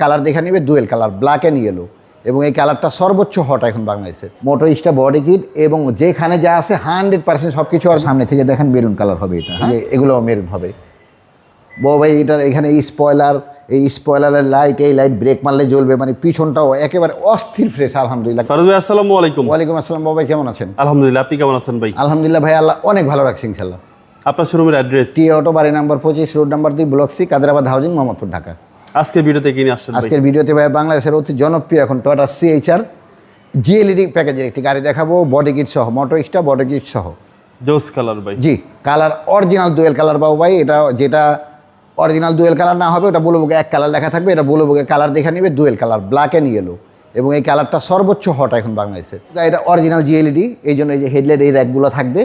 Colour দেখে নিবে dual colour black and yellow এবং এই কালারটা সর্বোচ্চ হট এখন বাংলাদেশে। মোটর স্টা বডি কিট এবং যেখানে যা আছে হান্ড্রেড পার্সেন্ট সব কিছু আর সামনে থেকে দেখেন মেরুন কালার হবে এটা হ্যাঁ? এগুলো মেরুন হবে। বউ ভাই এটার এখানে স্পয়লার এই স্পয়লারের লাইট এই লাইট ব্রেক মারলে জ্বলবে মানে পিছনটাও একেবারে অস্থির ফ্রেশ আলহামদুলিল্লাহ। ফারুজ ভাই আসসালামু আলাইকুম। ওয়ালাইকুম আসসালাম বাবা ভাই কেমন আছেন? আলহামদুলিল্লাহ আপনি কেমন আছেন ভাই? আলহামদুলিল্লাহ ভাই আল্লাহ অনেক ভালো রাখছি ইনশাল্লাহ আপনার শোরুমের অ্যাড্রেস টি অটো বাড়ি নাম্বার পঁচিশ রোড নাম্বার দুই block C Kaderabad housing Mohammadpur Dhaka. আজকের ভিডিওতে কিনে আসছেন আজকের ভিডিওতে ভাই বাংলাদেশের অতি জনপ্রিয় এখন টয়টা সিএইচআর জিএলইডি প্যাকেজের একটি গাড়ি দেখাবো বডি কিট সহ মোটর স্টা বডি কিট সহ। জোস কালার ভাই। জি কালার অরিজিনাল দুয়েল কালার বাবু ভাই এটা যেটা অরিজিনাল দুয়েল কালার না হবে ওটা বুকে এক কালার লেখা থাকবে এটা বুকে কালার দেখে নেবে dual colour black and yellow এবং এই কালারটা সর্বোচ্চ হট এখন বাংলাদেশে। এটা অরিজিনাল জিএলইডি এই জন্য এই যে হেডলাইট এই র্যাকগুলো থাকবে।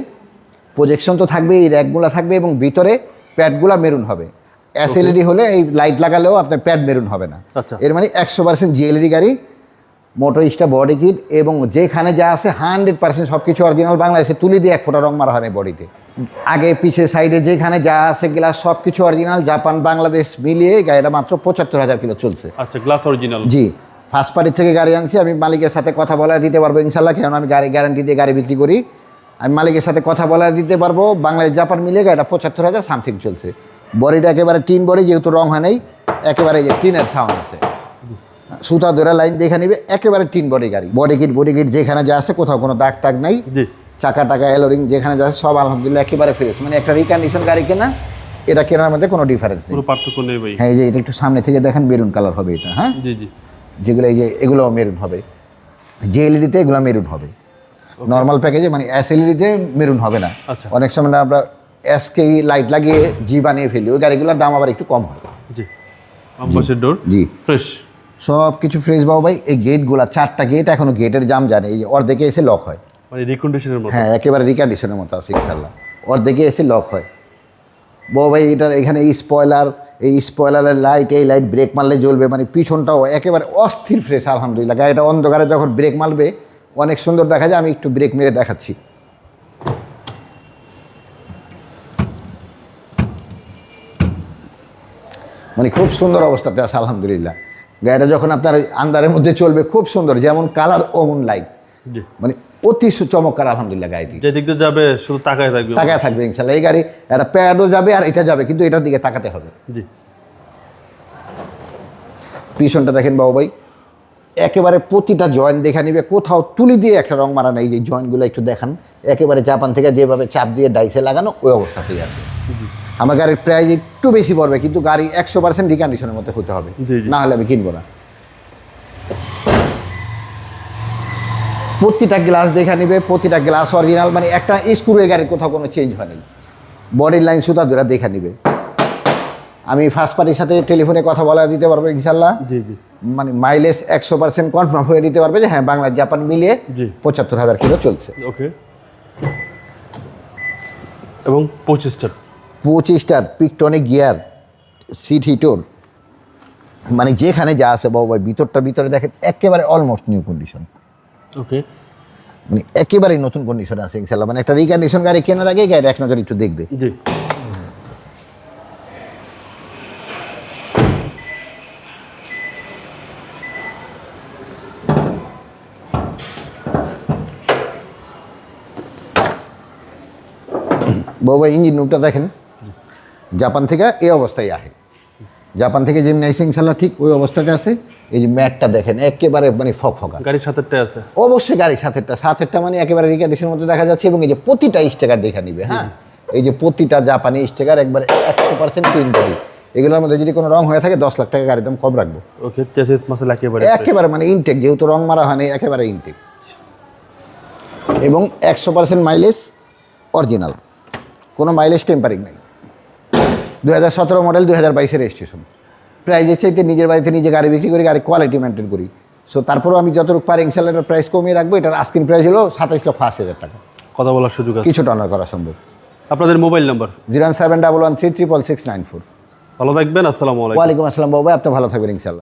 প্রজেকশন তো থাকবে এই র্যাকগুলো থাকবে এবং ভিতরে প্যাডগুলো মেরুন হবে। এসএলইডি হলে এই লাইট লাগালেও আপনার প্যাড মেরুন হবে না। আচ্ছা। এর মানে একশো পার্সেন্ট জিএলইডি গাড়ি মোটর স্টা বডি কিট এবং যেখানে যা আছে হান্ড্রেড পার্সেন্ট সব কিছু অরিজিনাল বাংলাদেশে তুলি দিয়ে এক ফোঁটা রং মারা হয় বডিতে আগে পিছে সাইডে যেখানে যা আছে গ্লাস সব কিছু অরিজিনাল জাপান বাংলাদেশ মিলিয়ে গাড়িটা মাত্র পঁচাত্তর হাজার কিলো চলছে। আচ্ছা গ্লাস অরিজিনাল জি ফার্স্ট পার্টি থেকে গাড়ি আনছি আমি মালিকের সাথে কথা বলা দিতে পারব ইনশাল্লাহ কেন আমি গাড়ি গ্যারান্টি দিয়ে গাড়ি বিক্রি করি। আমি মালিকের সাথে কথা বলা দিতে পারব বাংলাদেশ জাপান মিলিয়ে গাড়িটা পঁচাত্তর হাজার সামথিং চলছে। বডিটা একেবারে টিন বডি যেহেতু রং হয় নাই একেবারে যে টিনের সাউন্ড আছে। সুতা ধরে লাইন দেখে নিবে একেবারে টিন বডি গাড়ি। বডি কিট বডি কিট যেখানে যা আছে কোথাও কোনো দাগ টাগ নাই। চাকা টাকা এলোরিং যেখানে যা আছে সব আলহামদুলিল্লাহ একেবারে ফ্রেশ মানে একটা রিকন্ডিশন গাড়ি কেনা এটা কেনার মধ্যে কোনো ডিফারেন্স নেই। পার্থক্য নেই ভাই। হ্যাঁ এই যে এটা একটু সামনে থেকে দেখেন মেরুন কালার হবে এটা হ্যাঁ? জি জি। যেগুলো এই যে এগুলো মেরুন হবে। যে এলইডিতে এগুলো মেরুন হবে। নর্মাল প্যাকেজে মানে এস এলইডিতে মেরুন হবে না। আচ্ছা। অনেক সময় না আমরা এসকে লাইট লাগিয়ে জি বানিয়ে ফেলি। ওই গাড়িগুলোর দাম আবার একটু কম হয়। জি। ডোর জি। ফ্রেশ সব কিছু ফ্রেশ বাবু ভাই। এই গেটগুলো চারটা গেট এখনও গেটের জাম জানে। এই অর্ধেকে এসে লক হয়। মানে রিকন্ডিশনের মতো। হ্যাঁ একেবারে রিকন্ডিশনের মতো আছে ইনশাল্লাহ অর্ধেকে এসে লক হয়। বউ ভাই এটার এখানে এই স্পয়লার এই স্পয়লারের লাইট এই লাইট ব্রেক মারলে জ্বলবে। মানে পিছনটাও একেবারে অস্থির ফ্রেশ আলহামদুলিল্লাহ। গাড়িটা অন্ধকারে যখন ব্রেক মারবে অনেক সুন্দর দেখা যায়। আমি একটু ব্রেক মেরে দেখাচ্ছি। মানে খুব সুন্দর অবস্থাতে আছে আলহামদুলিল্লাহ। গাড়িটা যখন আপনার আন্দারের মধ্যে চলবে খুব সুন্দর যেমন কালার অমন লাইট মানে অতি চমৎকার আলহামদুলিল্লাহ গাড়িটি যে দিক দিয়ে যাবে শুধু তাকায় থাকবে। তাকায় থাকবে ইনশাল্লাহ এই গাড়ি একটা প্যাডও যাবে আর এটা যাবে কিন্তু এটার দিকে তাকাতে হবে। জি। পিছনটা দেখেন বাবু ভাই একেবারে প্রতিটা জয়েন্ট দেখে নিবে কোথাও তুলি দিয়ে একটা রং মারা নেই। যে জয়েন্টগুলো একটু দেখান একেবারে জাপান থেকে যেভাবে চাপ দিয়ে ডাইসে লাগানো ওই অবস্থাতেই আছে। আমার গাড়ির প্রাইস একটু বেশি পড়বে কিন্তু গাড়ি একশো পার্সেন্ট রিকন্ডিশনের মধ্যে হতে হবে। না হলে আমি কিনবো না। প্রতিটা গ্লাস দেখে নিবে প্রতিটা গ্লাস অরিজিনাল মানে একটা স্ক্রু গাড়ির কোথাও কোনো চেঞ্জ হয়নি। বডির লাইন সুতা ধরে দেখে নিবে। আমি ফার্স্ট পার্টির সাথে টেলিফোনে কথা বলা দিতে পারব ইনশাল্লাহ জি জি। মানে মাইলেজ একশো পার্সেন্ট কনফার্ম হয়ে দিতে পারবে যে হ্যাঁ বাংলা জাপান মিলিয়ে পঁচাত্তর হাজার কিলো চলছে। ওকে এবং পঁচিশটা। পঁচিশটার পিকটনিক গিয়ার সিট হিটোর। মানে যেখানে যা আছে বাবু ভাই ভিতরটা ভিতরে দেখেন একেবারে অলমোস্ট নিউ কন্ডিশন ওকে মানে একেবারেই নতুন কন্ডিশনে আছে ইনশাল্লাহ মানে একটা রিকন্ডিশন গাড়ি কেনার আগে গাড়ি এক নজর একটু দেখবে। জি। বাবু ভাই ইঞ্জিন রুমটা দেখেন। জাপান থেকে এই অবস্থায় আহে। জাপান থেকে যেমনি আইসে ইনশাল্লাহ ঠিক ওই অবস্থাতে আছে। এই যে ম্যাটটা দেখেন একেবারে মানে ফক ফকা। গাড়ির সাথেটাই আছে। অবশ্যই গাড়ি সাথেরটা। সাথেরটা মানে একেবারে রিকার্ডিশনের মধ্যে দেখা যাচ্ছে এবং এই যে প্রতিটা স্টেকার দেখে নিবে হ্যাঁ? এই যে প্রতিটা জাপানি স্টেকার একবারে একশো পার্সেন্ট ক্লিন করি এগুলোর মধ্যে যদি কোনো রং হয়ে থাকে দশ লাখ টাকা গাড়ির দাম কম রাখব। ওকে চেসিস মাসেল একেবারে একেবারে মানে ইনটেক যেহেতু রং মারা হয়নি একেবারে ইনটেক এবং একশো পার্সেন্ট মাইলেজ অরিজিনাল কোনো মাইলেজ টেম্পারিং নাই। দু হাজার সতেরো মডেল দু হাজার বাইশে রেজিস্ট্রেশন প্রাইজের চাইতে নিজের বাড়িতে নিজে গাড়ি বিক্রি করি গাড়ি কোয়ালিটি মেনটেন করি। সো তারপরেও আমি যতটুকু পারি ইনশাল্লাহ প্রাইস কমিয়ে রাখব এটার আস্কিন প্রাইস হলো সাতাইশ লক্ষ আশি হাজার টাকা। কথা বলার সুযোগ আছে। কিছুটা অনার করা সম্ভব। আপনাদের mobile number zero seven double one three triple six nine four. ভালো থাকবেন আসসালামু আলাইকুম। ওয়ালাইকুম আসসালাম বাবু আপনি ভালো থাকবেন ইনশাল্লাহ